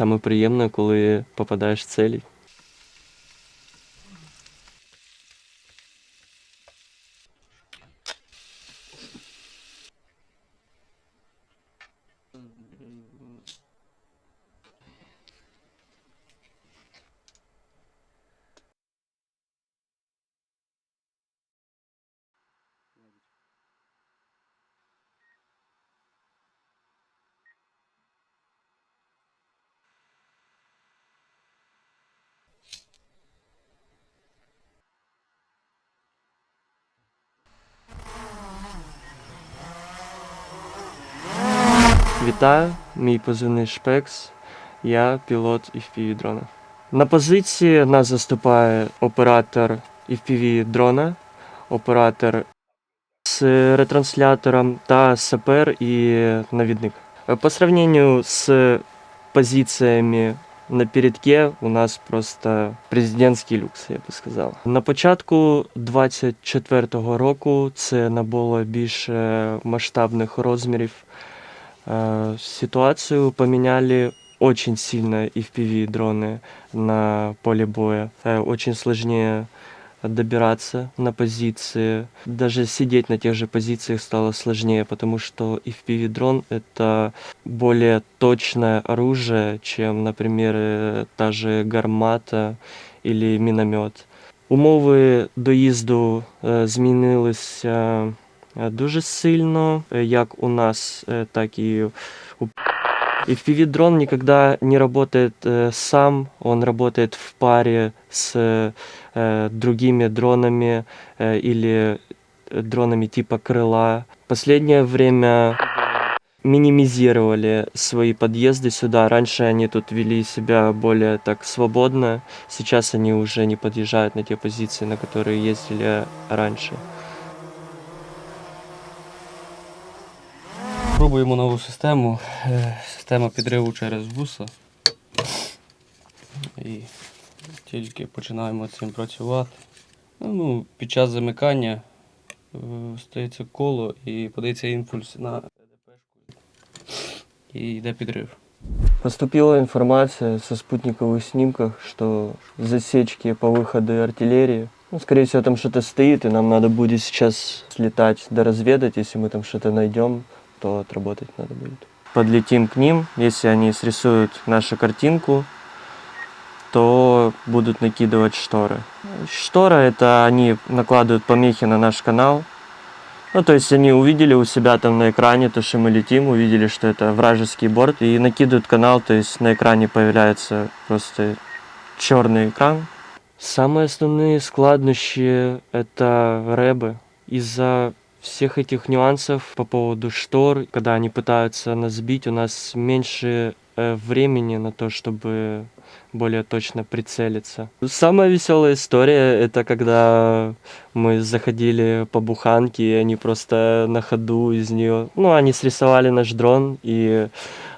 саме приємне, коли попадаєш в цілі. Вітаю, мій позивний Шпекс. Я пілот FPV дрона. На позиції нас заступає оператор FPV дрона, оператор з ретранслятором та сапер і навідник. По сравнению з позиціями на передке у нас просто президентський люкс, я би сказав. На початку 24-го року це набуло більше масштабних розмірів. Э, Ситуацию поменяли очень сильно FPV-дроны на поле боя. Э, Очень сложнее добираться на позиции. Даже сидеть на тех же позициях стало сложнее, потому что FPV-дрон — это более точное оружие, чем, например, э, та же гармата или міномет. Умови доїзду е, змінилися е, дуже сильно, як у нас, так і у FPV-дрон никогда не работает сам, он работает в паре с э, другими дронами э, или дронами типа крыла. Последнее время минимизировали свои подъезды сюда. Раньше они тут вели себя более так свободно, сейчас они уже не подъезжают на те позиции, на которые ездили раньше. Пробуємо нову систему. Е, Система підриву через вуса. І тільки починаємо цим працювати. Ну, під час замикання е, стається коло і подається імпульс на ЕДПшку і йде підрив. Поступила информация со спутниковых снимков, что засечки по выходу артиллерии. Ну, скорее всего, там что-то стоит, и нам надо будет сейчас слетать, доразведать. Если мы там что-то найдем, То отработать надо будет. Подлетим к ним, если они срисуют нашу картинку, то будут накидывать шторы. Штора — это они накладывают помехи на наш канал, ну, то есть они увидели у себя там на экране то, что мы летим, увидели, что это вражеский борт, и накидывают канал, то есть на экране появляется просто черный экран. Самые основные складнощи — это рэбы. Из-за всех этих нюансов по поводу штор, когда они пытаются нас сбить, у нас меньше э, времени на то, чтобы более точно прицелиться. Самая веселая история это когда мы заходили по буханке, и они просто на ходу из нее, ну, они срисовали наш дрон и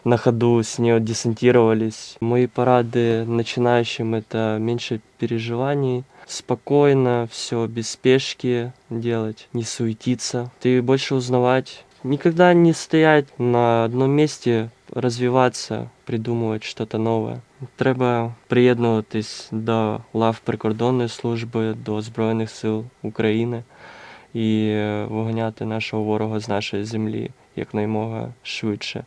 на ходу с нее десантировались. Мои парады начинающим это меньше переживаний, спокойно, все без спешки делать, не суетиться. Ты больше узнавать, никогда не стоять на одном месте, развиваться, придумывать что-то новое. Треба приєднуватись до лав прикордонної служби, до Збройних сил України і е, виганяти нашого ворога з нашої землі якнаймога швидше.